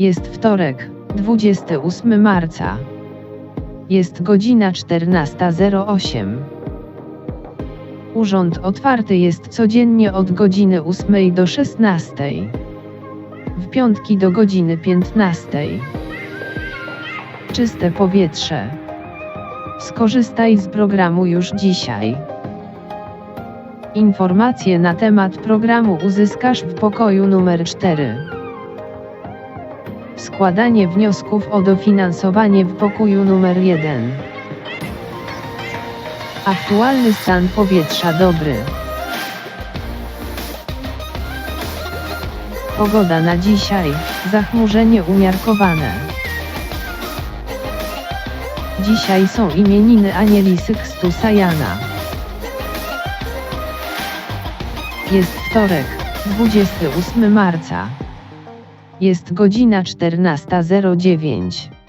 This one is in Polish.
Jest wtorek, 28 marca. Jest godzina 14.08. Urząd otwarty jest codziennie od godziny 8 do 16. W piątki do godziny 15. Czyste powietrze. Skorzystaj z programu już dzisiaj. Informacje na temat programu uzyskasz w pokoju numer 4. Składanie wniosków o dofinansowanie w pokoju numer 1. Aktualny stan powietrza dobry. Pogoda na dzisiaj, zachmurzenie umiarkowane. Dzisiaj są imieniny Anieli Sykstusa Jana. Jest wtorek, 28 marca. Jest godzina 14.09.